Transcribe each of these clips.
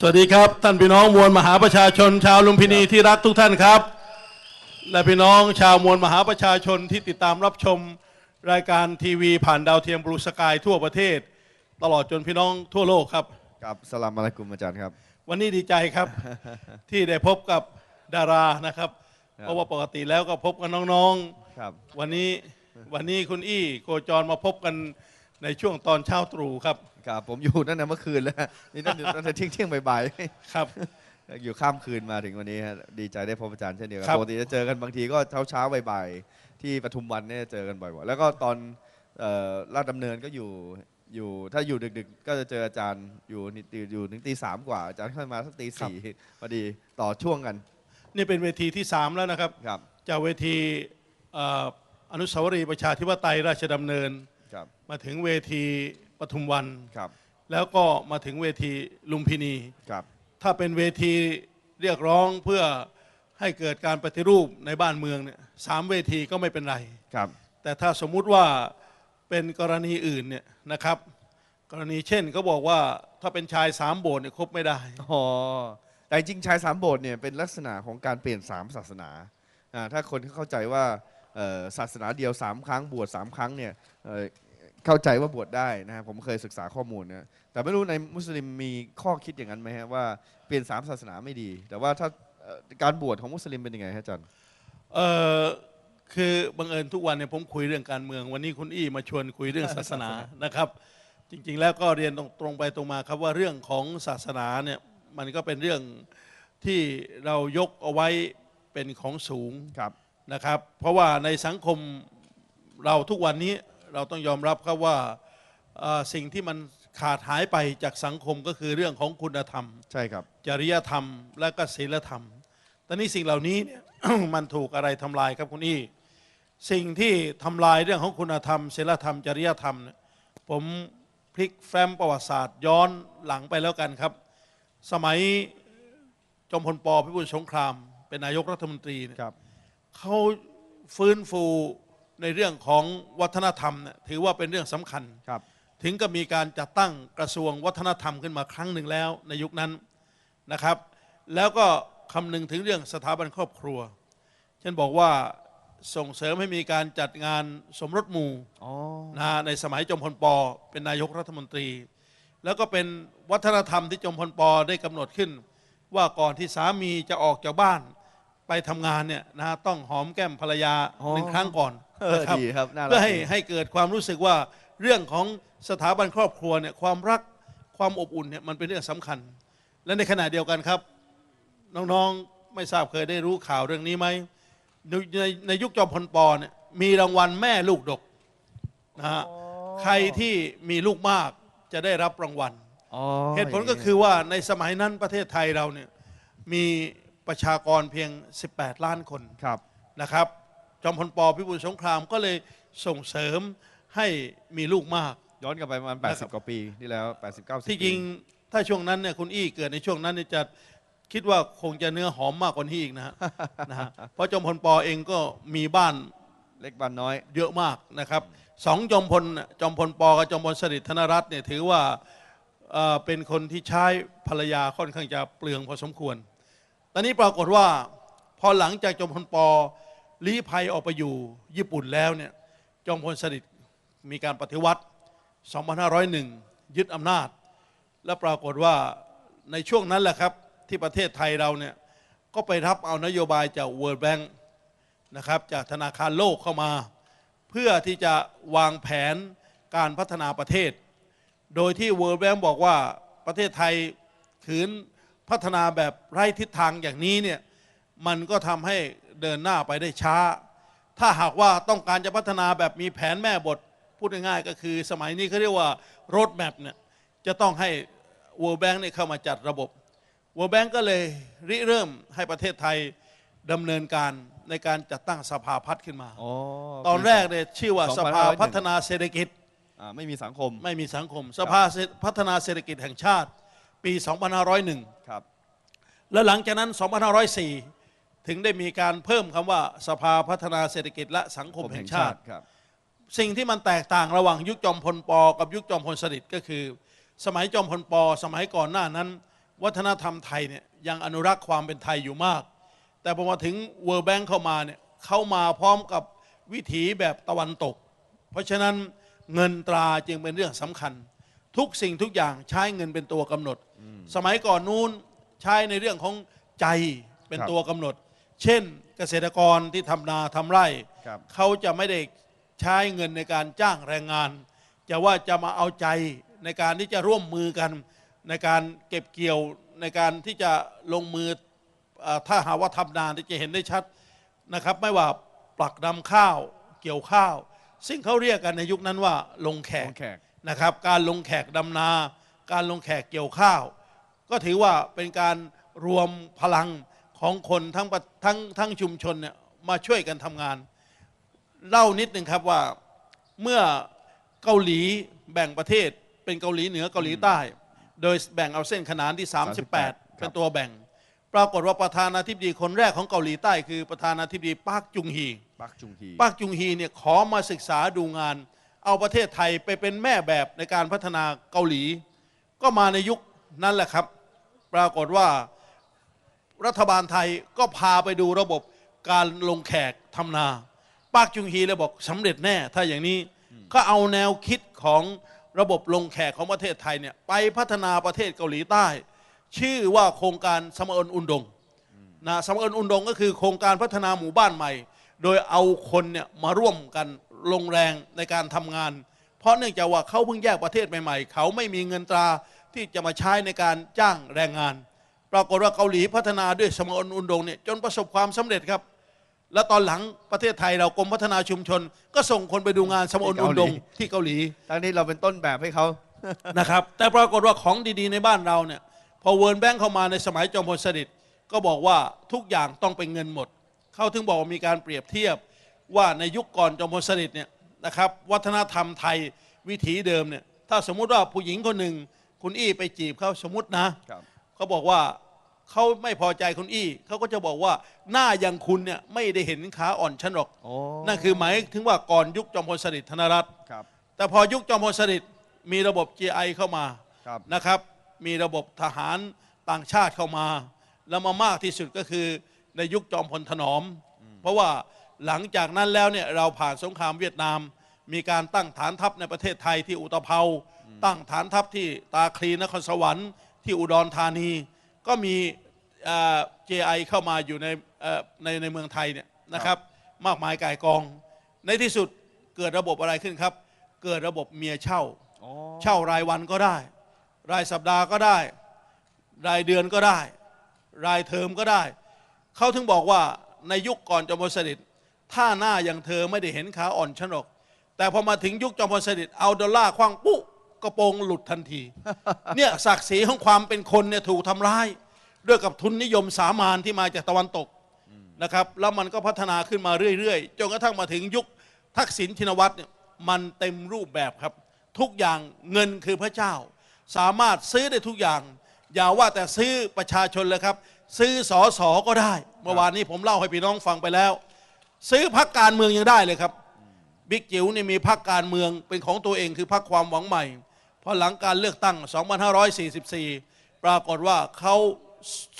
สวัสดีครับ ท่านพี่น้องมวลมหาประชาชน ชาวลุมพินีที่รักทุกท่านครับ และพี่น้องชาวมวลมหาประชาชนที่ติดตามรับชมรายการทีวีผ่านดาวเทียมบลูสกายทั่วประเทศ ตลอดจนพี่น้องทั่วโลกครับครับสลามอะลัยกุมอาจารย์ครับ วันนี้ดีใจครับ ที่ได้พบกับดารานะครับ เพราะว่าปกติแล้วก็พบกับน้องครับๆวันนี้วันนี้คุณอี้โกจรมาพบกันในช่วงตอนเช้าตรู่ครับ ครับผมอยู่นั่นนะเมื่อคืนแล้วนี่นั่นอยู่ตั้งแต่เที่ยงเที่ยงๆบ่ายครับๆอยู่ข้ามคืนมาถึงวันนี้ฮะดีใจได้พบอาจารย์เช่นเดียวกันครับปกติจะเจอกันบางทีก็เช้าเช้าๆบ่ายๆที่ปทุมวันเนี่ยเจอกันบ่อยๆแล้วก็ตอนเอ่อลาดดำเนินก็อยู่อยู่ถ้าอยู่ดึกๆ ก็จะเจออาจารย์อยู่นี่อยู่ถึงตีสามกว่าอาจารย์เข้ามาสักตีสี่พอดีต่อช่วงกัน นี่เป็นเวทีที่สามแล้วนะครับครับจากเวทีเอ่ออนุสาวรีย์ประชาธิปไตยราชดำเนินครับมาถึงเวทีป ทุมวันครับ แล้วก็มาถึงเวทีลุมพินี ครับ ถ้าเป็นเวทีเรียกร้องเพื่อให้เกิดการปฏิรูปในบ้านเมืองเนี่ยสามเวทีก็ไม่เป็นไร ครับ แต่ถ้าสมมุติว่าเป็นกรณีอื่นเนี่ยนะครับ กรณีเช่นเขาบอกว่าถ้าเป็นชายสามโบสถ์เนี่ยครบไม่ได้ อ๋อ แต่จริงๆชายสามโบสถ์เนี่ยเป็นลักษณะของการเปลี่ยนสามศาสนาอ่าถ้าคนเข้าใจว่าเอ่อศาสนาเดียวสามครั้งบวชสามครั้งเนี่ยเอ่อ เข้าใจว่าบวชได้นะฮะผมเคยศึกษาข้อมูลนะแต่ไม่รู้ในมุสลิมมีข้อคิดอย่างนั้นไหมฮะว่าเปลี่ยนสามศาสนาไม่ดี แต่ว่าถ้าเอ่อการบวชของมุสลิมเป็นยังไงฮะอาจารย์เออคือบังเอิญทุกวันเนี่ยผมคุยเรื่องการเมือง วันนี้คุณอี้มาชวนคุยเรื่องศาสนานะครับ จริง ๆ แล้วก็เรียนตรงตรงไปตรงมาครับว่าเรื่องของศาสนาเนี่ยมันก็เป็นเรื่องที่เรายกเอาไว้เป็นของสูงครับนะครับ เพราะว่าในสังคมเราทุกวันนี้ เราต้องยอมรับครับว่าเอ่อสิ่งที่มันขาดหายไปจากสังคมก็คือเรื่องของคุณธรรม ใช่ครับ จริยธรรมและก็ศีลธรรม ตอนนี้สิ่งเหล่านี้เนี่ยมันถูกอะไรทำลายครับคุณอี้สิ่งที่ทำลายเรื่องของคุณธรรมศีลธรรม จริยธรรมเนี่ยผมพลิกแฟ้มประวัติศาสตร์ ย้อนหลังไปแล้วกันครับ สมัยจอมพลปพิบูลสงคราม เป็นนายกรัฐมนตรีเนี่ยครับเขาฟื้นฟู ในเรื่องของวัฒนธรรมเนี่ยถือว่าเป็นเรื่องสำคัญ ครับ ถึงกับมีการจัดตั้งกระทรวงวัฒนธรรมขึ้นมาครั้งหนึ่งแล้วในยุคนั้นนะครับ แล้วก็คำนึงถึงเรื่องสถาบันครอบครัว เช่นบอกว่าส่งเสริมให้มีการจัดงานสมรสหมู่อ๋อ นะในสมัยจอมพลปเป็นนายกรัฐมนตรี แล้วก็เป็นวัฒนธรรมที่จอมพลปได้กำหนดขึ้น ว่าก่อนที่สามีจะออกจากบ้านไปทำงานเนี่ยนะต้องหอมแก้มภรรยาหนึ่งครั้งก่อน เออนะครับดีครับน่ารักเพื่อให้ดี ให้เกิดความรู้สึกว่าเรื่องของสถาบันครอบครัวเนี่ยความรักความอบอุ่นเนี่ยมันเป็นเรื่องสำคัญ และในขณะเดียวกันครับ น้องๆไม่ทราบเคยได้รู้ข่าวเรื่องนี้ไหมในในในยุคจอมพลปเนี่ยมีรางวัลแม่ลูกดกนะฮะใครที่มีลูกมากจะได้รับรางวัล อ๋อเหตุผลก็คือว่าในสมัยนั้นประเทศไทยเราเนี่ยมีประชากรเพียง 18 ล้านคน ครับ นะครับ จอมพลปพิบูลสงครามก็เลยส่งเสริมให้มีลูกมาก ย้อนกลับไปประมาณ นะครับ 80 กว่าปีที่แล้ว 80 90ที่จริงถ้าช่วงนั้นเนี่ยคุณอี้เกิดในช่วงนั้นเนี่ยจะคิดว่าคงจะเนื้อหอมมากกว่านี้อีกนะฮะ นะฮะเพราะจอมพลปเองก็มีบ้านเล็กบ้านน้อย เยอะมากนะครับสองจอมพลน่ะจอมพลปกับจอมพลสฤษดิ์ธนรัตน์เนี่ยถือว่าเอ่อเป็นคนที่ใช้ภรรยาค่อนข้างจะเปลืองพอสมควร ตอนนี้ปรากฏว่าพอหลังจากจอมพลป ลี้ภัยออกไปอยู่ญี่ปุ่นแล้วเนี่ยจอมพลสฤษดิ์มีการปฏิวัติ 2501 ยึดอำนาจ และปรากฏว่าในช่วงนั้นแหละครับที่ประเทศไทยเราเนี่ยก็ไปรับเอานโยบายจาก World Bank นะครับจากธนาคารโลกเข้ามา เพื่อที่จะวางแผนการพัฒนาประเทศ โดยที่ World Bank บอกว่าประเทศไทยขืนพัฒนาแบบไร้ทิศทางอย่างนี้เนี่ยมันก็ทำให้ เดินหน้าไปได้ช้า ถ้าหากว่าต้องการจะพัฒนาแบบมีแผนแม่บทพูดง่ายๆก็คือสมัยนี้เขาเรียกว่า road map เนี่ยจะต้องให้ World Bank เนี่ยเข้ามาจัดระบบ World Bank ก็เลยริเริ่มให้ประเทศไทยดำเนินการในการจัดตั้งสภาพัฒน์ขึ้นมาอ๋อตอนแรกเนี่ยชื่อว่า2501สภาพัฒนาเศรษฐกิจอ่าไม่มีสังคมไม่มีสังคม สภาพัฒนาเศรษฐกิจแห่งชาติ ปี 2501 ครับ แล้วหลังจากนั้น 2504 ถึงได้มีการเพิ่มคำว่าสภาพัฒนาเศรษฐกิจและสังคมแห่งชาติ ครับ สิ่งที่มันแตกต่างระหว่างยุคจอมพลปกับยุคจอมพลสฤษดิ์ก็คือ สมัยจอมพลปสมัยก่อนหน้านั้น วัฒนธรรมไทยเนี่ยยังอนุรักษ์ความเป็นไทยอยู่มาก แต่พอมาถึง World Bank เข้ามาเนี่ยเข้ามาพร้อมกับวิถีแบบตะวันตก เพราะฉะนั้นเงินตราจึงเป็นเรื่องสำคัญ ทุกสิ่งทุกอย่างใช้เงินเป็นตัวกำหนด สมัยก่อนนู้นใช้ในเรื่องของใจเป็นครับ ตัวกำหนด เช่นเกษตรกรที่ทำนาทำไร่ ครับ เขาจะไม่ได้ใช้เงินในการจ้างแรงงาน จะว่าจะมาเอาใจในการที่จะร่วมมือกัน ในการเก็บเกี่ยวในการที่จะลงมือเออถ้าหากว่าทำนานที่จะเห็นได้ชัดนะครับ ไม่ว่าปลักดำข้าวเกี่ยวข้าว ซึ่งเขาเรียกกันในยุคนั้นว่าลงแขขกองแขก นะครับการลงแขกดำนา การลงแขกเกี่ยวข้าว ก็ถือว่าเป็นการรวมพลัง ของคนทั้งประทั้งทั้งชุมชนเนี่ยมาช่วยกันทำงาน เล่านิดหนึ่งครับว่าเมื่อเกาหลีแบ่งประเทศเป็นเกาหลีเหนือเกาหลีใต้ โดยแบ่งเอาเส้นขนานที่ 38 เป็นตัวแบ่ง ปรากฏว่าประธานาธิบดีคนแรกของเกาหลีใต้ คือประธานาธิบดีปาร์คจุงฮีปักจุงฮีปาร์คจุงฮีเนี่ยขอมาศึกษาดูงาน เอาประเทศไทยไปเป็นแม่แบบในการพัฒนาเกาหลี ก็มาในยุคนั้นแหละครับ ปรากฏว่า รัฐบาลไทยก็พาไปดูระบบการลงแขกทำนาปาร์คจุงฮีเลยบอกสำเร็จแน่ ถ้าอย่างนี้ก็เอาแนวคิดของระบบลงแขกของประเทศไทยเนี่ยไปพัฒนาประเทศเกาหลีใต้ ชื่อว่าโครงการสมเอิญอุนดงนะสมเอิญอุนดงก็คือโครงการพัฒนาหมู่บ้านใหม่ โดยเอาคนเนี่ยมาร่วมกันลงแรงในการทำงาน เพราะเนื่องจากว่าเขาเพิ่งแยกประเทศใหม่ๆ เขาไม่มีเงินตราที่จะมาใช้ในการจ้างแรงงาน ปรากฏว่าเกาหลีพัฒนาด้วยสมเอิญอุนดงเนี่ยจนประสบความสำเร็จครับ แล้วตอนหลังประเทศไทยเรากรมพัฒนาชุมชน ก็ส่งคนไปดูงานสมเอิญอุนดงที่เกาหลีทั้งนี้เราเป็นต้นแบบให้เขานะครับ แต่ปรากฏว่าของดีๆในบ้านเราเนี่ยพอเวิร์นแบงค์เข้ามาในสมัยจอมพลสฤษดิ์ก็บอกว่าทุกอย่างต้องเป็นเงินหมด เขาถึงบอกว่ามีการเปรียบเทียบว่าในยุคก่อนจอมพลสฤษดิ์เนี่ยนะครับ วัฒนธรรมไทยวิถีเดิมเนี่ยถ้าสมมุติว่าผู้หญิงคนหนึ่งคุณอี้ไปจีบเขาสมมตินะครับเขาบอกว่า เขาไม่พอใจคุณอี้เขาก็จะบอกว่าหน้าอย่างคุณเนี่ยไม่ได้เห็นขาอ่อนฉันหรอก โอ้นั่นคือหมายถึงว่าก่อนยุคจอมพลสฤษดิ์ธนรัตน์ครับ แต่พอยุคจอมพลสฤษดิ์มีระบบ GI เข้ามาครับ นะครับ มีระบบทหารต่างชาติเข้ามา แล้วมามากที่สุดก็คือในยุคจอมพลถนอม เพราะว่าหลังจากนั้นแล้วเนี่ยเราผ่านสงครามเวียดนาม มีการตั้งฐานทัพในประเทศไทยที่อุตภเปาตั้งฐานทัพที่ตาคลีนครสวรรค์ที่อุดรธานี ก็มีเอ่อ JI เข้ามาอยู่ในเอ่อในในเมืองไทยเนี่ยนะครับ มากมายก่ายกอง ในที่สุดเกิดระบบอะไรขึ้นครับ เกิดระบบเมียเช่า อ๋อเช่ารายวันก็ได้ รายสัปดาห์ก็ได้ รายเดือนก็ได้ รายเทอมก็ได้ เขาถึงบอกว่าในยุคก่อนจอมพลสฤษดิ์ถ้าหน้าอย่างเธอไม่ได้เห็นขาอ่อนฉันหรอก แต่พอมาถึงยุคจอมพลสฤษดิ์เอาดอลลาร์คว้างปุ๊ กระโปรงหลุดทันที เนี่ยศักดิ์ศรีของความเป็นคนเนี่ยถูกทำร้าย ด้วยกับทุนนิยมสามานที่มาจากตะวันตกนะครับแล้วมันก็พัฒนาขึ้นมาเรื่อยๆจนกระทั่งมาถึงยุคทักษิณชินวัตรเนี่ยมันเต็มรูปแบบครับ ทุกอย่างเงินคือพระเจ้า สามารถซื้อได้ทุกอย่าง อย่าว่าแต่ซื้อประชาชนเลยครับ ซื้อสอสอก็ได้ เมื่อวานนี้ผมเล่าให้พี่น้องฟังไปแล้ว ซื้อพักการเมืองยังได้เลยครับบิ๊กจิ๋วนี่มีพักการเมืองเป็นของตัวเองคือพักความหวังใหม่ พอหลังการเลือกตั้ง 2544 ปรากฏว่าเขา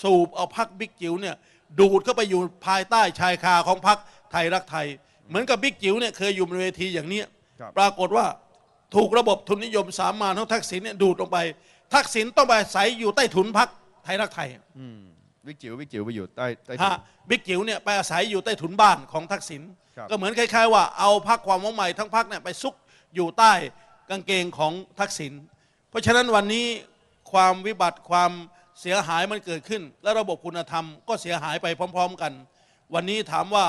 สูบเอาพักบิ๊กจิ๋วเนี่ยดูดเข้าไปอยู่ภายใต้ชายคาของพักไทยรักไทย เหมือนกับบิ๊กจิ๋วเนี่ยเคยอยู่บนเวทีอย่างเนี้ยครับปรากฏว่าถูกระบบทุนนิยมสามานของทักษิณเนี่ยดูดลงไป ทักษิณต้องไปอาศัยอยู่ใต้ถุนพักไทยรักไทยอืมวิกจิ๋ววิกจิ๋วไปอยู่ใต้ใต้ถุนฮะบิ๊กจิ๋วเนี่ยไปอาศัยอยู่ใต้ถุนบ้านของทักษิณครับก็เหมือนคล้ายๆ ว่าเอาพักความหวังใหม่ทั้งพักเนี่ยไปซุกอยู่ใต้ กางเกงของทักษิณเพราะฉะนั้นวันนี้ความวิบัติความเสียหายมันเกิดขึ้น และระบบคุณธรรมก็เสียหายไปพร้อม ๆ กัน วันนี้ถามว่า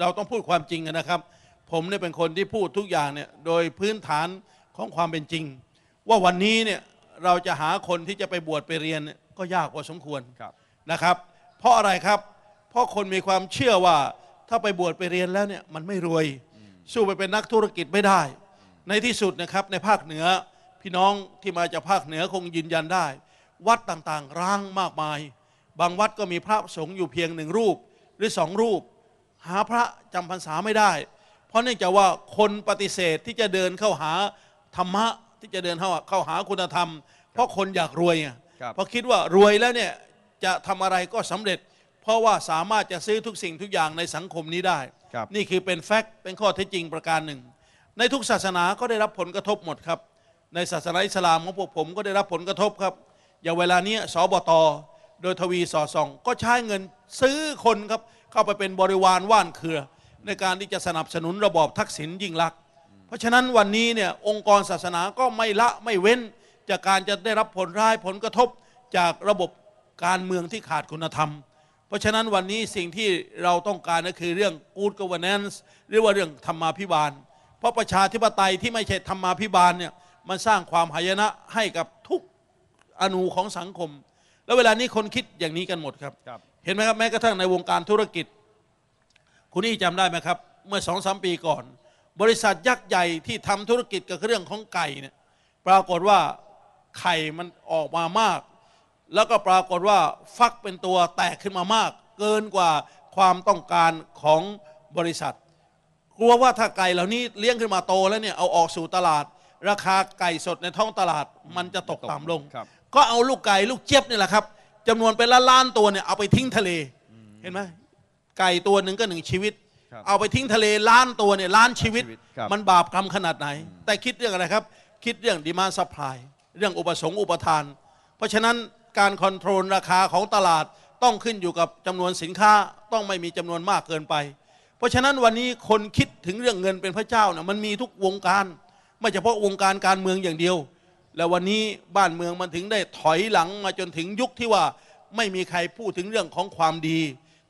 เราต้องพูดความจริงกันนะครับ ผมเนี่ยเป็นคนที่พูดทุกอย่างเนี่ยโดยพื้นฐานของความเป็นจริง ว่าวันนี้เนี่ยเราจะหาคนที่จะไปบวชไปเรียนเนี่ยก็ยากพอสมควรครับนะครับ เพราะอะไรครับ เพราะคนมีความเชื่อว่าถ้าไปบวชไปเรียนแล้วเนี่ยมันไม่รวย สู้ไปเป็นนักธุรกิจไม่ได้ ในที่สุดนะครับในภาคเหนือพี่น้องที่มาจากภาคเหนือคงยืนยันได้ วัดต่างๆร้างมากมาย บางวัดก็มีพระสงฆ์อยู่เพียงหนึ่งรูป หรือสองรูป หาพระจำพรรษาไม่ได้ เพราะเนื่องจากว่าคนปฏิเสธที่จะเดินเข้าหาธรรมะที่จะเดินเข้าเข้าหาคุณธรรม เพราะคนอยากรวยไงครับเพราะคิดว่ารวยแล้วเนี่ยจะทำอะไรก็สำเร็จ เพราะว่าสามารถจะซื้อทุกสิ่งทุกอย่างในสังคมนี้ได้ครับนี่คือเป็นแฟกต์เป็นข้อเท็จจริงประการหนึ่ง ในทุกศาสนาก็ได้รับผลกระทบหมดครับ ในศาสนาอิสลามของพวกผมก็ได้รับผลกระทบครับ อย่างเวลาเนี้ยสบตโดยทวีสอส่อง ก็ใช้เงินซื้อคนครับ เข้าไปเป็นบริวารว่านเครือ ในการที่จะสนับสนุนระบอบทักษิณยิ่งลักษณ์เพราะฉะนั้นวันนี้เนี่ยองค์กรศาสนาก็ไม่ละไม่เว้น จากการจะได้รับผลร้ายผลกระทบจากระบบการเมืองที่ขาดคุณธรรม เพราะฉะนั้นวันนี้สิ่งที่เราต้องการก็คือเรื่อง good governance หรือว่าเรื่องธรรมาภิบาล ราะประชาธิปไตยที่ไม่ใช่ธรรมาภิบาลเนี่ยมันสร้างความหายนะให้กับทุกอนูของสังคม แล้วเวลานี้คนคิดอย่างนี้กันหมดครับครับเห็นไหมครับแม้กระทั่งในวงการธุรกิจ คุณนี่จำได้ไหมครับ เมื่อสองสามปีก่อน บริษัทยักษ์ใหญ่ที่ทำธุรกิจกับเรื่องของไก่เนี่ยปรากฏว่าไข่มันออกมามาก แล้วก็ปรากฏว่าฟักเป็นตัวแตกขึ้นมามาก เกินกว่าความต้องการของบริษัท กลัวว่าถ้าไก่เหล่านี้เลี้ยงขึ้นมาโตแล้วเนี่ยเอาออกสู่ตลาด ราคาไก่สดในท้องตลาดมันจะตกต่ำลง ครับ ก็เอาลูกไก่ลูกเจี๊ยบนี่แหละครับจำนวนเป็นล้านล้านๆตัวเนี่ยเอาไปทิ้งทะเล เห็นไหมไก่ตัวหนึ่งก็หนึ่งชีวิต ครับเอาไปทิ้งทะเลล้านตัวเนี่ยล้านชีวิต ชีวิตครับ มันบาปกรรมขนาดไหน แต่คิดเรื่องอะไรครับ คิดเรื่องดีมาส u p พลายเรื่องอุปสงค์อุปทาน เพราะฉะนั้นการคอนโทรลราคาของตลาดต้องขึ้นอยู่กับจำนวนสินค้าต้องไม่มีจำนวนมากเกินไปเพ ราะฉะนั้นวันนี้คนคิดถึงเรื่องเงินเป็นพระเจ้าเนี่ยมันมีทุกวงการ ไม่เฉพาะวงการการเมืองอย่างเดียว แล้ววันนี้บ้านเมืองมันถึงได้ถอยหลังมาจนถึงยุคที่ว่าไม่มีใครพูดถึงเรื่องของความดี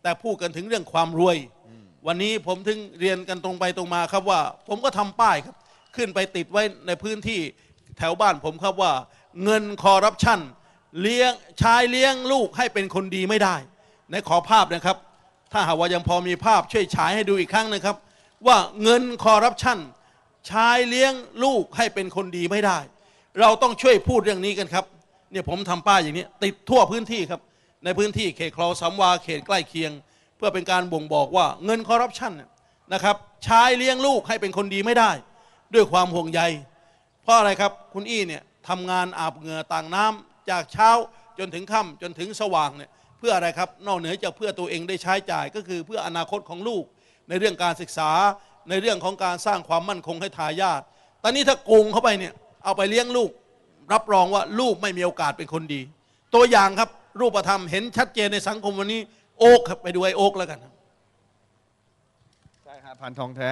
แต่พูดกันถึงเรื่องความรวย วันนี้ผมถึงเรียนกันตรงไปตรงมาครับว่า ผมก็ทำป้ายครับ ขึ้นไปติดไว้ในพื้นที่แถวบ้านผมครับว่า เงินคอร์รัปชันเลี้ยงชายเลี้ยงลูกให้เป็นคนดีไม่ได้ ในขอภาพนะครับ ถ้าหากว่ายังพอมีภาพช่วยฉายให้ดูอีกครั้งนะครับ ว่าเงินคอร์รัปชันชายเลี้ยงลูกให้เป็นคนดีไม่ได้ เราต้องช่วยพูดเรื่องนี้กันครับเนี่ยผมทำป้ายอย่างนี้ ติดทั่วพื้นที่ครับ ในพื้นที่เขตคลองสำวาเขตใกล้เคียง เพื่อเป็นการบ่งบอกว่าเงินคอร์รัปชันนะครับชายเลี้ยงลูกให้เป็นคนดีไม่ได้ ด้วยความห่วงใย เพราะอะไรครับคุณอี้เนี่ยทำงานอาบเหงื่อต่างน้ำจากเช้าจนถึงค่ำจนถึงสว่างเนี่ย พื่ออะไรครับ นอกเหนือจากเพื่อตัวเองได้ใช้จ่าย ก็คือเพื่ออนาคตของลูก ในเรื่องการศึกษาในเรื่องของการสร้างความมั่นคงให้ทายาทตอนนี้ถ้าโกงเข้าไปเนี่ยเอาไปเลี้ยงลูก รับรองว่าลูกไม่มีโอกาสเป็นคนดี ตัวอย่างครับรูปธรรมเห็นชัดเจนในสังคมวันนี้ โอ๊กครับไปดูไอ้โอ๊กแล้วกันครับใช่ฮะพันทองแท้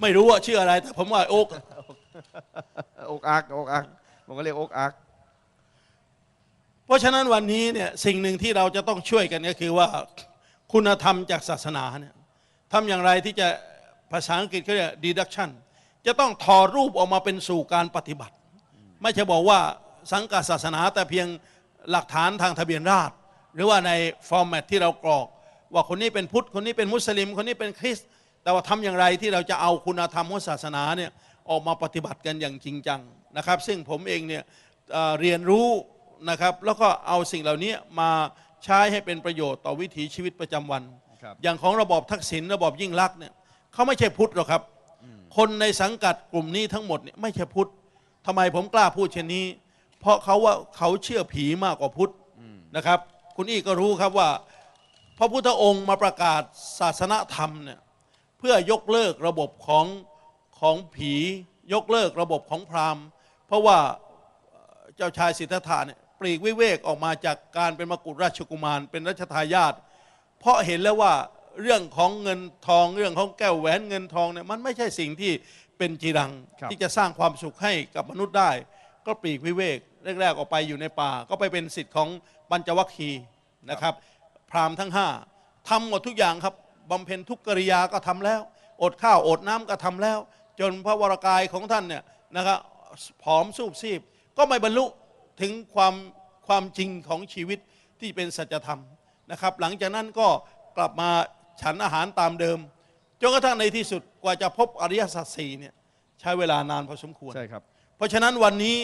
ไม่รู้ว่าชื่ออะไรแต่ผมว่าไอ้โอ๊กอกอักอกอักผมก็เรียกอกอัก เพราะฉะนั้นวันนี้เนี่ยสิ่งหนึ่งที่เราจะต้องช่วยกันก็คือว่าคุณธรรมจากศาสนาเนี่ยทำอย่างไรที่จะภาษาอังกฤษเขาเรียก deduction จะต้องถอดรูปออกมาเป็นสู่การปฏิบัติ ไม่ใช่บอกว่าสังกัดศาสนาแต่เพียงหลักฐานทางทะเบียนราษฎรหรือว่าในฟอร์แมตที่เรากรอก ว่าคนนี้เป็นพุทธคนนี้เป็นมุสลิม คนนี้เป็นคริสต์แต่ว่าทำอย่างไรที่เราจะเอาคุณธรรมของศาสนาเนี่ยออกมาปฏิบัติกันอย่างจริงจังนะครับ ซึ่งผมเองเนี่ยเรียนรู้ นะครับ แล้วก็เอาสิ่งเหล่านี้มาใช้ให้เป็นประโยชน์ต่อวิถีชีวิตประจำวัน ครับ อย่างของระบอบทักษิณระบอบยิ่งลักษณ์เนี่ยเขาไม่ใช่พุทธหรอกครับ คนในสังกัดกลุ่มนี้ทั้งหมดเนี่ยไม่ใช่พุทธทำไมผมกล้าพูดเช่นนี้ เพราะเขาว่าเขาเชื่อผีมากกว่าพุทธนะครับ คุณอี้ก็รู้ครับว่า พระพุทธองค์มาประกาศศาสนธรรมเนี่ยเพื่อยกเลิกระบบของของผียกเลิกระบบของพราหมณ์ เพราะว่าเอ่อเจ้าชายสิทธัตถะเนี่ย ปลีกวิเวกออกมาจากการเป็นมกุฎราชกุมาร เป็นรัชทายาทเพราะเห็นแล้วว่าเรื่องของเงินทองเรื่องของแก้วแหวนเงินทองเนี่ยมันไม่ใช่สิ่งที่เป็นจีรัง ครับที่จะสร้างความสุขให้กับมนุษย์ได้ ก็ปลีกวิเวกแรกๆออกไปอยู่ในป่า ก็ไปเป็นสิทธิ์ของปัญจวัคคีย์นะครับ พราหมณ์ทั้งห้าทำหมดทุกอย่างครับบำเพ็ญทุกกริยาก็ทำแล้ว อดข้าวอดน้ำก็ทำแล้ว จนพระวรากายของท่านเนี่ยนะครับผอมสูบซีบก็ไม่บรรลุ ถึงความความจริงของชีวิตที่เป็นสัจธรรมนะครับ หลังจากนั้นก็กลับมาฉันอาหารตามเดิมจนกระทั่งในที่สุดกว่าจะพบอริยสัจสี่เนี่ยใช้เวลานานพอสมควรใช่ครับ เพราะฉะนั้นวันนี้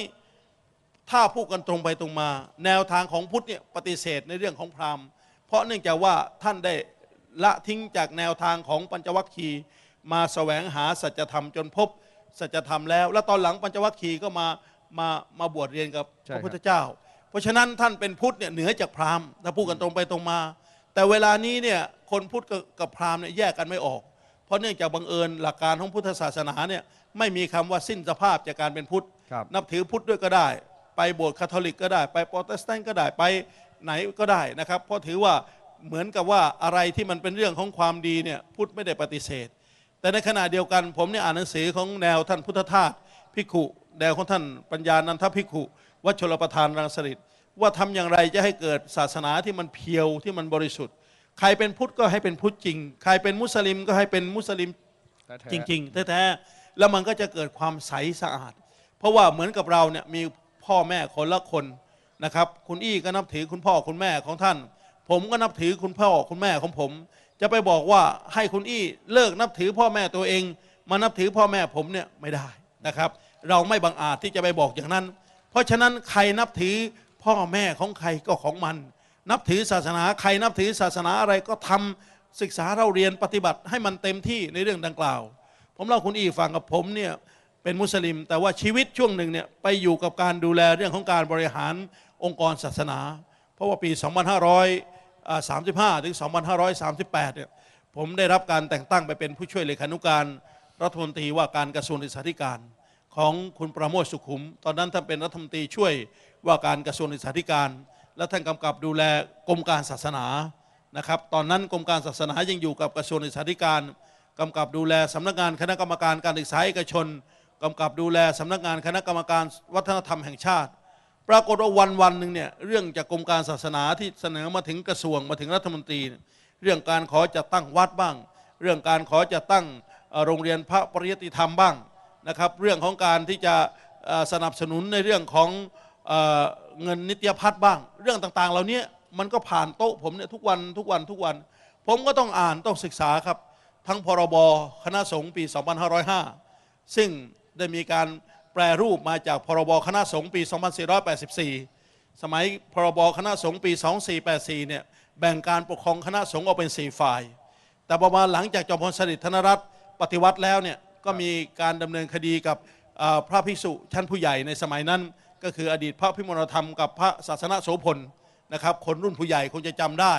ถ้าพูดกันตรงไปตรงมา แนวทางของพุทธเนี่ยปฏิเสธในเรื่องของพราหมณ์ เพราะเนื่องจากว่าท่านได้ละทิ้งจากแนวทางของปัญจวัคคีย์มาแสวงหาสัจธรรมจนพบสัจธรรมแล้ว แล้วตอนหลังปัญจวัคคีย์ก็มา มามาบวชเรียนกับใช่พครับ ระพุทธเจ้า เพราะฉะนั้นท่านเป็นพุทธเนี่ยเหนือจากพราหมณ์ถ้าพูดกันตรงไปตรงมา แต่เวลานี้เนี่ยคนพุทธกับกับพราหมณ์เนี่ยแยกกันไม่ออก เพราะเนื่องจากบังเอิญหลักการของพุทธศาสนาเนี่ยไม่มีคำว่าสิ้นสภาพจากการเป็นพุทธ ครับนับถือพุทธด้วยก็ได้ ไปโบสถ์คาทอลิกก็ได้ ไปโปรเตสแตนต์ก็ได้ไปไหนก็ได้นะครับ เพราะถือว่าเหมือนกับว่าอะไรที่มันเป็นเรื่องของความดีเนี่ยพุทธไม่ได้ปฏิเสธ แต่ในขณะเดียวกันผมเนี่ยอ่านหนังสือของแนวท่านพุทธทาสพิกขุ แนวของท่านปัญญานันทพิกขุวัชชลประธานรังสฤษฎว่าทำอย่างไรจะให้เกิดศาสนาที่มันเพียวที่มันบริสุทธิ์ ใครเป็นพุทธก็ให้เป็นพุทธจริง ใครเป็นมุสลิมก็ให้เป็นมุสลิมแท้ๆจริงๆแท้ๆแล้วมันก็จะเกิดความใสสะอาด เพราะว่าเหมือนกับเราเนี่ยมีพ่อแม่คนละคนนะครับ คุณอี้ก็นับถือคุณพ่อคุณแม่ของท่าน ผมก็นับถือคุณพ่อคุณแม่ของผม จะไปบอกว่าให้คุณอี้เลิกนับถือพ่อแม่ตัวเอง มานับถือพ่อแม่ผมเนี่ยไม่ได้นะครับ เราไม่บังอาจที่จะไปบอกอย่างนั้น เพราะฉะนั้นใครนับถือพ่อแม่ของใครก็ของมัน นับถือศาสนาใครนับถือศาสนาอะไรก็ทำศึกษาเราเรียนปฏิบัติให้มันเต็มที่ในเรื่องดังกล่าว ผมเล่าคุณอีฟังกับผมเนี่ยเป็นมุสลิม แต่ว่าชีวิตช่วงหนึ่งเนี่ยไปอยู่กับการดูแลเรื่องของการบริหารองค์กรศาสนา เพราะว่าปี 2535 ถึง 2538 เนี่ยผมได้รับการแต่งตั้งไปเป็นผู้ช่วยเลขานุการรัฐมนตรีว่าการกระทรวงศึกษาธิการ ของคุณประโมทสุขุม ตอนนั้นท่านเป็นรัฐมนตรีช่วยว่าการกระทรวงศึกษาธิการ และท่านกำกับดูแลกรมการศาสนานะครับ ตอนนั้นกรมการศาสนายังอยู่กับกระทรวงศึกษาธิการกำกับดูแลสำนักงานคณะกรรมการการศึกษาเอกชนกำกับดูแลสำนักงานคณะกรรมการวัฒนธรรมแห่งชาติ ปรากฏว่าวันวันหนึ่งเนี่ยเรื่องจากกรมการศาสนาที่เสนอมาถึงกระทรวงมาถึงรัฐมนตรี เรื่องการขอจะตั้งวัดบ้าง เรื่องการขอจะตั้งโรงเรียนพระปริยติธรรมบ้าง นะครับเรื่องของการที่จะสนับสนุนในเรื่องของเอเงินนิตยพัฒน์บ้าง เรื่องต่างๆ เหล่านี้มันก็ผ่านโต๊ะผมเนี่ยทุกวันทุกวันทุกวัน ผมก็ต้องอ่านต้องศึกษาครับ ทั้งพรบคณะสงฆ์ปี 2505 ซึ่งได้มีการแปรรูปมาจากพรบคณะสงฆ์ปี 2484 สมัยพรบคณะสงฆ์ปี 2484 เนี่ยแบ่งการปกครองคณะสงฆ์ออกเป็น 4 ฝ่าย แต่ประมาณหลังจากจอมพลสฤษดิ์ธนรัตน์ปฏิวัติแล้วเนี่ย ก็มีการดำเนินคดีกับพระภิกษุชั้นผู้ใหญ่ในสมัยนั้น ก็คืออดีตพระพิมลธรรมกับพระศาสนาโสพลนะครับคนรุ่นผู้ใหญ่คงจะจำได้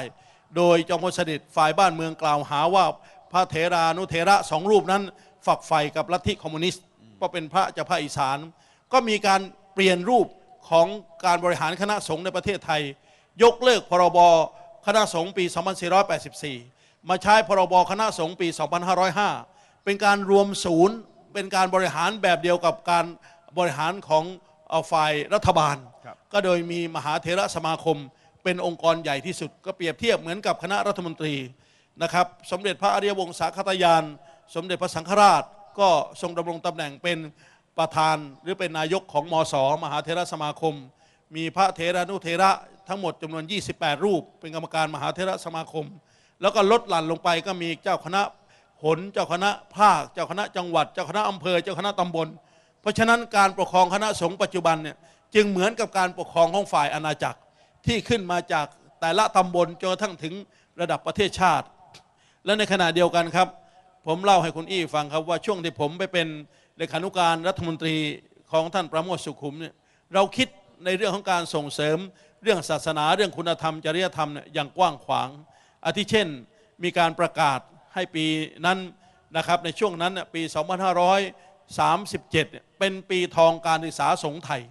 โดยจอมพลสฤษดิ์ฝ่ายบ้านเมืองกล่าวหาว่าพระเถรานุเถระสองรูปนั้น ฝักใฝ่กับลัทธิคอมมิวนิสต์เพราะเป็นพระจากภาคอีสาน ก็มีการเปลี่ยนรูปของการบริหารคณะสงฆ์ในประเทศไทย ยกเลิกพรบคณะสงฆ์ปี 2484 มาใช้พรบคณะสงฆ์ปี 2505 เป็นการรวมศูนย์ เป็นการบริหารแบบเดียวกับการบริหารของเอ่อฝ่ายรัฐบาลครับก็โดยมีมหาเถระสมาคม เป็นองค์กรใหญ่ที่สุด ก็เปรียบเทียบเหมือนกับคณะรัฐมนตรีนะครับสมเด็จพระอริยวงศาคตยาน สมเด็จพระสังฆราช ก็ทรงดำรงตำแหน่งเป็นประธานหรือเป็นนายกของมสมหาเถระสมาคม มีพระเถรานุเถระทั้งหมดจำนวน 28 รูป เป็นกรรมการมหาเถระสมาคม แล้วก็ลดหลั่นลงไปก็มีเจ้าคณะ หนเจ้าคณะภาค เจ้าคณะจังหวัด เจ้าคณะอำเภอ เจ้าคณะตำบล เพราะฉะนั้นการปกครองคณะสงฆ์ปัจจุบันเนี่ยจึงเหมือนกับการปกครองของฝ่ายอาณาจักรที่ขึ้นมาจากแต่ละตำบลจนกระทั่งถึงระดับประเทศชาติ และในขณะเดียวกันครับ ผมเล่าให้คุณอี้ฟังครับว่าช่วงที่ผมไปเป็นเลขานุการรัฐมนตรีของท่านประโมทสุขุมเนี่ยเราคิดในเรื่องของการส่งเสริมเรื่องศาสนาเรื่องคุณธรรมจริยธรรมเนี่ยอย่างกว้างขวางอาทิเช่น มีการประกาศ ให้ปีนั้นนะครับในช่วงนั้นน่ะปี 2537เนี่ยเป็นปีทองการศึกษาสงฆ์ไทย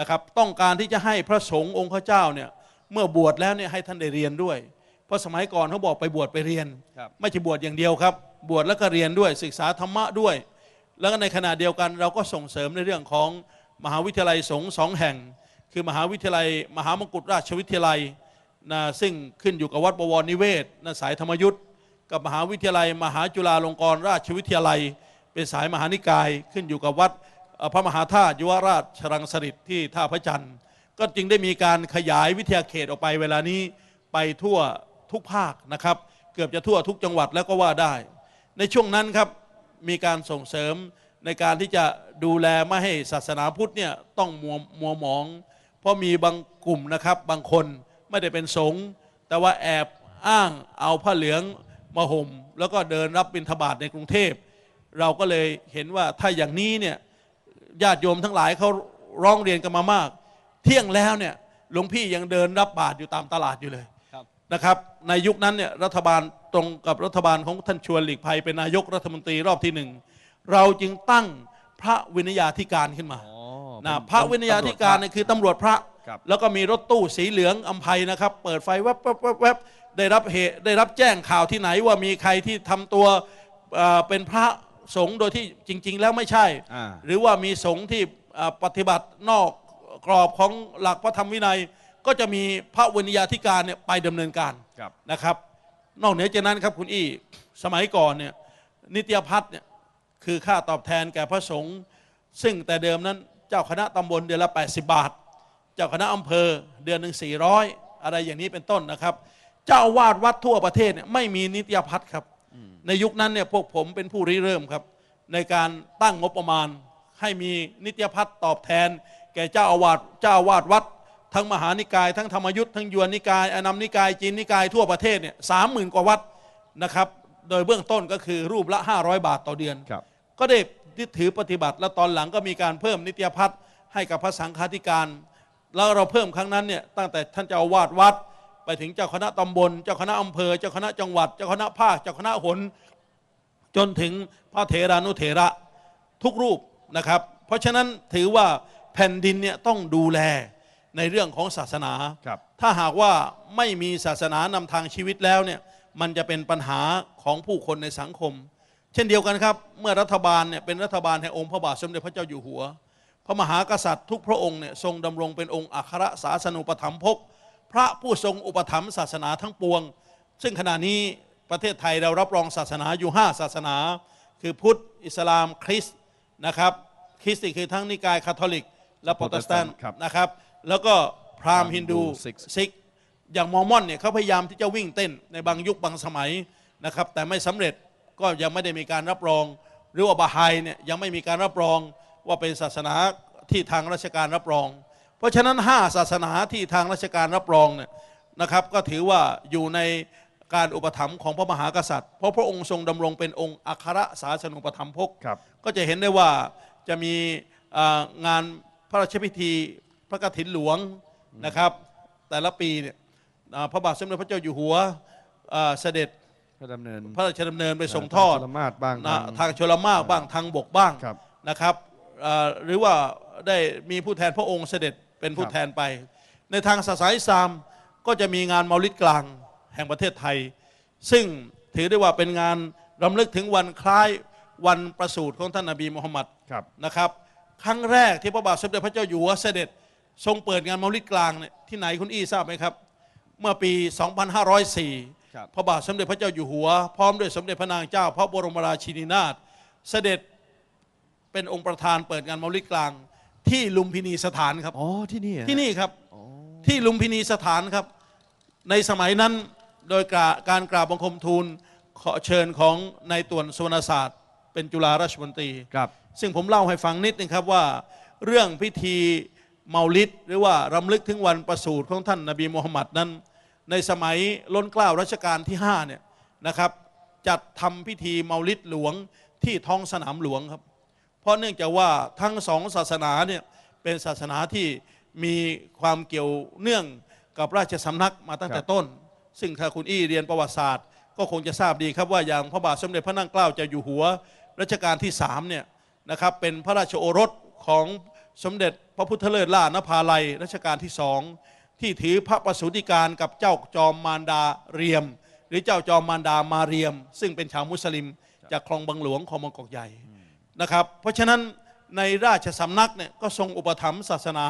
นะครับ ต้องการที่จะให้พระสงฆ์องค์พระเจ้าเนี่ยเมื่อบวชแล้วเนี่ยให้ท่านได้เรียนด้วย เพราะสมัยก่อนเขาบอกไปบวชไปเรียนครับไม่ใช่บวชอย่างเดียวครับ บวชแล้วก็เรียนด้วยศึกษาธรรมะด้วย แล้วก็ในขณะเดียวกันเราก็ส่งเสริมในเรื่องของมหาวิทยาลัยสงฆ์สองแห่ง คือมหาวิทยาลัย มหามงกุฎราชวิทยาลัยนะซึ่งขึ้นอยู่กับวัดบวรนิเวศนะสายธรรมยุทธ์ กับมหาวิทยาลัย มหาจุฬาลงกรณราชวิทยาลัย เป็นสายมหานิกายขึ้นอยู่กับวัดพระมหาธาตุยุวราชรังสฤษดิ์ที่ท่าพระจันทร์ ก็จึงได้มีการขยายวิทยาเขตออกไปเวลานี้ไปทั่วทุกภาคนะครับ เกือบจะทั่วทุกจังหวัดแล้วก็ว่าได้ ในช่วงนั้นครับมีการส่งเสริมในการที่จะดูแลไม่ให้ศาสนาพุทธเนี่ยต้องมัวมัวหมอง เพราะมีบางกลุ่มนะครับบางคนไม่ได้เป็นสงฆ์แต่ว่าแอบอ้างเอาผ้าเหลือง มาห่ม แล้วก็เดินรับบิณฑบาตในกรุงเทพ เราก็เลยเห็นว่าถ้าอย่างนี้เนี่ยญาติโยมทั้งหลายเขาร้องเรียนกันมามาก เที่ยงแล้วเนี่ยหลวงพี่ยังเดินรับบาตรอยู่ตามตลาดอยู่เลยครับนะครับในยุคนั้นเนี่ยรัฐบาลตรงกับรัฐบาลของท่านชวนหลีกภัยเป็นนายกรัฐมนตรีรอบที่หนึ่งเราจึงตั้งพระวินยาธิการขึ้นมาอ๋อนะเป็นพระวินยาธิการตำวจเนี่ยคือตำรวจพระครับแล้วก็มีรถตู้สีเหลืองอัมภัยนะครับ เปิดไฟแวบแวบแวบแวบ ได้รับเหตุได้รับแจ้งข่าวที่ไหนว่ามีใครที่ทำตัวเอ่อเป็นพระสงฆ์โดยที่จริง ๆ แล้วไม่ใช่อ่าหรือว่ามีสงฆ์ที่เอ่อปฏิบัตินอกกรอบของหลักพระธรรมวินัย ก็จะมีพระวินยาธิการเนี่ยไปดำเนินการครับนะครับ นอกเหนือจากนั้นครับคุณอี้สมัยก่อนเนี่ยนิตยพัฒน์เนี่ยคือค่าตอบแทนแก่พระสงฆ์ซึ่งแต่เดิมนั้นเจ้าคณะตำบลเดือนละ 80 บาท เจ้าคณะอำเภอเดือนหนึ่ง400 อะไรอย่างนี้เป็นต้นนะครับ เจ้าอาวาสวัดทั่วประเทศเนี่ยไม่มีนิตยพัฒน์ครับ ในยุคนั้นเนี่ยพวกผมเป็นผู้ริเริ่มครับ ในการตั้งงบประมาณ ให้มีนิตยพัฒน์ตอบแทน แก่เจ้าอาวาสเจ้าอาวาสวัด ทั้งมหานิกาย ทั้งธรรมยุทธ์ทั้งยวนนิกายอนัมนิกายจีนนิกายทั่วประเทศเนี่ยสามหมื่นกว่าวัดนะครับ โดยเบื้องต้นก็คือรูปละ 500 บาทต่อเดือน ครับ ก็ได้ยึดถือปฏิบัติแล้วตอนหลังก็มีการเพิ่มนิตยพัฒน์ให้กับพระสังฆาธิการ แล้วเราเพิ่มครั้งนั้นเนี่ยตั้งแต่ท่านเจ้าอาวาสวัด ไปถึงเจ้าคณะตำบล เจ้าคณะอำเภอ เจ้าคณะจังหวัด เจ้าคณะภาค เจ้าคณะหนจนถึงพระเถรานุเถระทุกรูปนะครับ เพราะฉะนั้นถือว่าแผ่นดินเนี่ยต้องดูแลในเรื่องของศาสนาครับถ้าหากว่าไม่มีศาสนานำทางชีวิตแล้วเนี่ยมันจะเป็นปัญหาของผู้คนในสังคม เช่นเดียวกันครับ เมื่อรัฐบาลเนี่ยเป็นรัฐบาลแห่งองค์พระบาทสมเด็จพระเจ้าอยู่หัว พระมหากษัตริย์ทุกพระองค์เนี่ยทรงดำรงเป็นองค์อัครศาสนุปถัมภก พระผู้ทรงอุปถัมภ์ศาสนาทั้งปวง ซึ่งขณะนี้ประเทศไทยเรารับรองศาสนาอยู่ 5 ศาสนา คือพุทธ อิสลาม คริสต์นะครับ คริสต์นี่คือทั้งนิกายคาทอลิก และโปรเตสแตนต์ครับนะครับ แล้วก็พราหมณ์ฮินดู Sikhs ซิก อย่างมอร์มอนเนี่ยเขาพยายามที่จะวิ่งเต้นในบางยุคบางสมัยนะครับ แต่ไม่สำเร็จก็ยังไม่ได้มีการรับรอง หรือว่าบาไฮเนี่ยยังไม่มีการรับรองว่าเป็นศาสนาที่ทางราชการรับรอง เพราะฉะนั้น 5 ศาสนาที่ทางราชการรับรองเนี่ยนะครับ ก็ถือว่าอยู่ในการอุปถัมภ์ของพระมหากษัตริย์ เพราะพระองค์ทรงดำรงเป็นองค์อัครศาสนุปถัมภกครับก็จะเห็นได้ว่าจะมีอ่างานพระราชพิธีพระกฐินหลวงนะครับ แต่ละปีเนี่ยอ่าพระบาทสมเด็จพระเจ้าอยู่หัวอ่าเสด็จพระดำเนินพระราชดำเนินไปส่งทอดชลมาศบ้างนะทางทางชลมากบ้างทางบกบ้างครับนะครับอ่าหรือว่าได้มีผู้แทนพระองค์เสด็จ เป็นผู้ครับแทนไป ในทางศาสนาอิสลามก็จะมีงานเมาลิดกลางแห่งประเทศไทย ซึ่งถือได้ว่าเป็นงานรำลึกถึงวันคล้ายวันประสูติของท่านนบีมุฮัมมัดครับนะครับ ครั้งแรกที่พระบาทสมเด็จพระเจ้าอยู่หัวเสด็จทรงเปิดงานเมาลิดกลางเนี่ยที่ไหนคุณอี้ทราบไหมครับ เมื่อปี 2504ครับพระบาทสมเด็จพระเจ้าอยู่หัว พร้อมด้วยสมเด็จพระนางเจ้า พระบรมราชินีนาถเสด็จเป็นองค์ประธานเปิดงานเมาลิดกลาง ที่ลุมพินีสถานครับ อ๋อที่นี่เหรอที่นี่ครับอ๋อที่ลุมพินีสถานครับ ในสมัยนั้นโดยกราการกราบบังคมทูลขอเชิญของนายต่วนสุวรรณศาสตร์ เป็นจุฬาราชมนตรีครับ ซึ่งผมเล่าให้ฟังนิดนึงครับว่า เรื่องพิธีเมาลิดหรือว่ารำลึกถึงวันประสูติของท่านนบีมูฮัมมัดนั้น ในสมัยล้นเกล้ารัชกาลที่5เนี่ยนะครับจัดทำพิธีเมาลิดหลวงที่ท้องสนามหลวงครับเพ ราะเนื่องจากว่าทั้งสองศาสนาเนี่ยเป็นศาสนาที่มีความเกี่ยวเนื่องกับราชสำนักมาตั้งแต่ต้น ซึ่งถ้าคุณอี้เรียนประวัติศาสตร์ ก็คงจะทราบดีครับว่าอย่างพระบาทสมเด็จพระนั่งเกล้าเจะอยู่หัวรัชกาลที่สามเนี่ยนะครับเป็นพระราชโอรสของสมเด็จพระพุทธเลิศล่านภาลัยรัชกาลที่สองที่ถือพระประสูติการกับเจ้าจอมมารดาเรียม หรือเจ้าจอมมารดามาเรียม ซึ่งเป็นชาวมุสลิม จากคลองบางหลวงของบางกอกใหญ่ นะครับ เพราะฉะนั้นในราชสำนักเนี่ยก็ทรงอุปถัมภ์ศาสนา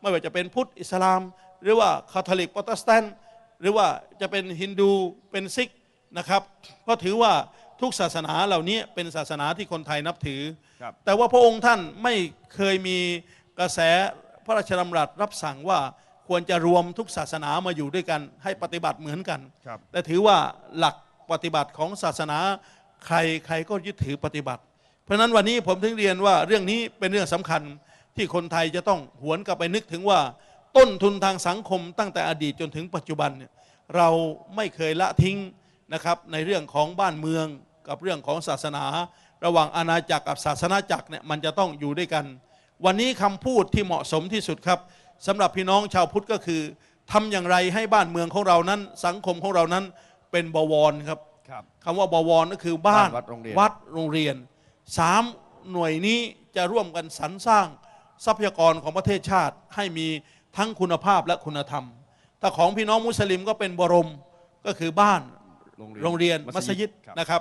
ไม่ว่าจะเป็นพุทธอิสลาม หรือว่าคาทอลิกโปรเตสแตนต์หรือว่าจะเป็นฮินดูเป็นซิกนะครับเพราะถือว่าทุกศาสนาเหล่านี้เป็นศาสนาที่คนไทยนับถือครับแต่ว่าพระองค์ท่านไม่เคยมีกระแสพระราชดำรัสรับสั่งว่าควรจะรวมทุกศาสนามาอยู่ด้วยกันให้ปฏิบัติเหมือนกันครับแต่ถือว่าหลักปฏิบัติของศาสนาใครใครก็ยึดถือปฏิบัติเพ ราะฉะนั้นวันนี้ผมถึงเรียนว่าเรื่องนี้เป็นเรื่องสำคัญที่คนไทยจะต้องหวนกลับไปนึกถึงว่า ต้นทุนทางสังคมตั้งแต่อดีตจนถึงปัจจุบันเนี่ยเราไม่เคยละทิ้งนะครับในเรื่องของบ้านเมืองกับเรื่องของศาสนา ระหว่างอาณาจักรกับศาสนาจักรเนี่ยมันจะต้องอยู่ด้วยกัน วันนี้คำพูดที่เหมาะสมที่สุดครับสำหรับพี่น้องชาวพุทธก็คือทำอย่างไรให้บ้านเมืองของเรานั้น สังคมของเรานั้นเป็นบวรครับครับคำว่าบวรก็คือบ้านบ้านวัดโรงเรียน วัดโรงเรียนสามหน่วยนี้จะร่วมกันสรรสร้างทรัพยากรของประเทศชาติให้มีทั้งคุณภาพและคุณธรรม แต่ของพี่น้องมุสลิมก็เป็นบรมก็คือบ้านโรงเรียนมัสยิดครับนะครับ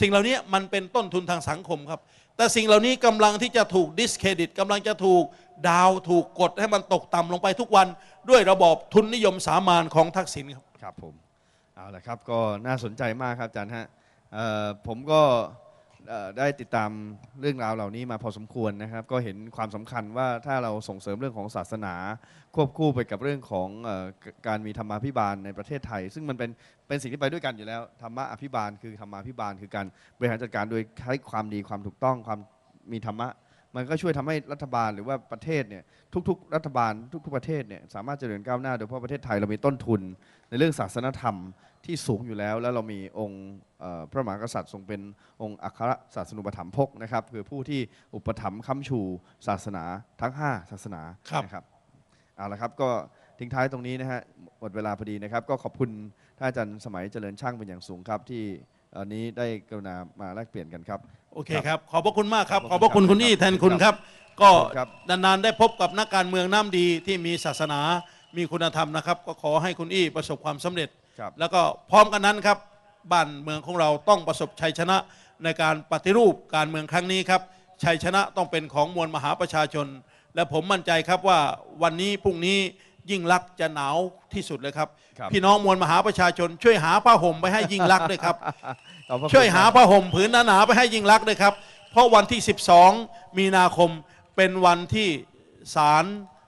สิ่งเหล่านี้มันเป็นต้นทุนทางสังคมครับ แต่สิ่งเหล่านี้กำลังที่จะถูกดิสเครดิตกำลังจะถูกดาวถูกกดให้มันตกต่ำลงไปทุกวัน ด้วยระบอบทุนนิยมสามานของทักษิณครับครับผมเอาละครับก็น่าสนใจมากครับอาจารย์ฮะเอ่อผมก็เอ่อ ได้ติดตามเรื่องราวเหล่านี้มาพอสมควรนะครับ ก็เห็นความสำคัญว่าถ้าเราส่งเสริมเรื่องของศาสนา ควบคู่ไปกับเรื่องของออการมีธรรมาภิบาลในประเทศไทย ซึ่งมันเป็นเป็นสิ่งที่ไปด้วยกันอยู่แล้วธรรมะอภิบาลคือธรรมาภิบาลคือการบริหารจัดการโดยใช้ความดีความถูกต้องความมีธรรมะมันก็ช่วยทำให้รัฐบาลหรือว่าประเทศเนี่ยทุก ๆ รัฐบาลทุก ๆ ประเทศเนี่ยสามารถเจริญก้าวหน้าโดยเฉพาะประเทศไทยเรามีต้นทุนในเรื่องศาสนธรรม ที่สูงอยู่แล้ว แล้วเรามีองค์เอ่อพระมหากษัตริย์ทรงเป็นองค์อัครศาสนุปถัมภกนะครับ คือผู้ที่อุปถัมภ์ค้ำชูศาสนาทั้ง 5 ศาสนาครับนะครับเอาละครับก็ทิ้งท้ายตรงนี้นะฮะหมดเวลาพอดีนะครับ ก็ขอบคุณท่านอาจารย์สมัยเจริญช่างเป็นอย่างสูงครับที่วันนี้ได้กรุณามาแลกเปลี่ยนกันครับ โอเคครับ ขอบพระคุณมากครับขขออบบพระคุณคุณคุณนี่ครับแทนคุณครับ ก็ครับนานๆได้พบกับนักการเมืองน้ำดีที่มีศาสนา มีคุณธรรมนะครับ ก็ขอให้คุณอี้ประสบความสำเร็จครับ แล้วก็พร้อมกันนั้นครับบ้านเมืองของเราต้องประสบชัยชนะในการปฏิรูปการเมืองครั้งนี้ครับชัยชนะต้องเป็นของมวลมหาประชาชน และผมมั่นใจครับว่าวันนี้พรุ่งนี้ยิ่งลักษณ์จะหนาวที่สุดเลยครับครับ พี่น้องมวลมหาประชาชน ช่วยหาผ้าห่มไปให้ยิ่งลักษณ์ด้วยครับขอบพระคุณช่วยหาครับผ้าห่มผืนหนาๆไปให้ยิ่งรักษณ์ด้วยครับ เพราะวันที่ 12 มีนาคมเป็นวันที่ศาล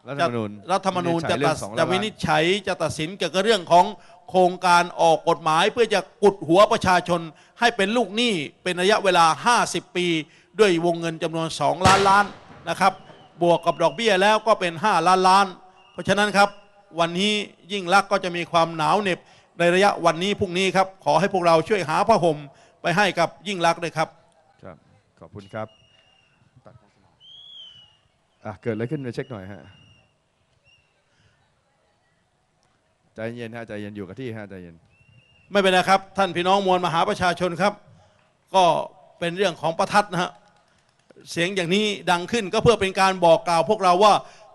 รัฐธรรมนูญรัฐธรรมนูญจะวินิจฉัยเรื่ตัอดงสองล้านจะวินิจฉัยจะตัดสินเกี่ยวกับเรื่องของ โครงการออกกฎหมาย เพื่อจะกุดหัวประชาชนให้เป็นลูกหนี้เป็นระยะเวลา 50 ปี ด้วยวงเงินจำนวน 2 ล้านล้านนะครับ บวกกับดอกเบี้ยแล้วก็เป็น 5 ล้านล้าน เพราะฉะนั้นครับ วันนี้ยิ่งรักษณ์ก็จะมีความหนาวเหน็บในระยะวันนี้พรุ่งนี้ครับ ขอให้พวกเราช่วยหาผ้าห่มไปให้กับยิ่งรักษณ์ด้วยครับครับ ขอบคุณครับอะเกิดอะไรขึ้นไปเช็คหน่อยฮะ ใจเย็นฮะใจเย็นอยู่กับที่ฮะใจเย็น ไม่เป็นไรครับ ท่านพี่น้องมวลมหาประชาชนครับ ก็เป็นเรื่องของประทัดนะฮะเสียงอย่างนี้ดังขึ้นก็เพื่อเป็นการบอกกล่าวพวกเราว่า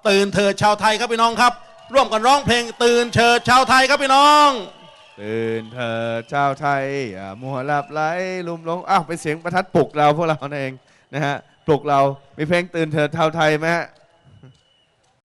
ตื่นเถิดชาวไทยครับพี่น้องครับ ร่วมกันร้องเพลง ตื่นเถิดชาวไทยครับพี่น้อง ตื่นเถิดเจ้าไทยอย่ามัวหลับไหลลุมหลงอ้าวเป็นเสียงประทัดปลุกเราพวกเรานั่นเองนะฮะปลุกเรา มีเพลงตื่นเถิดชาวไทยไหมฮะ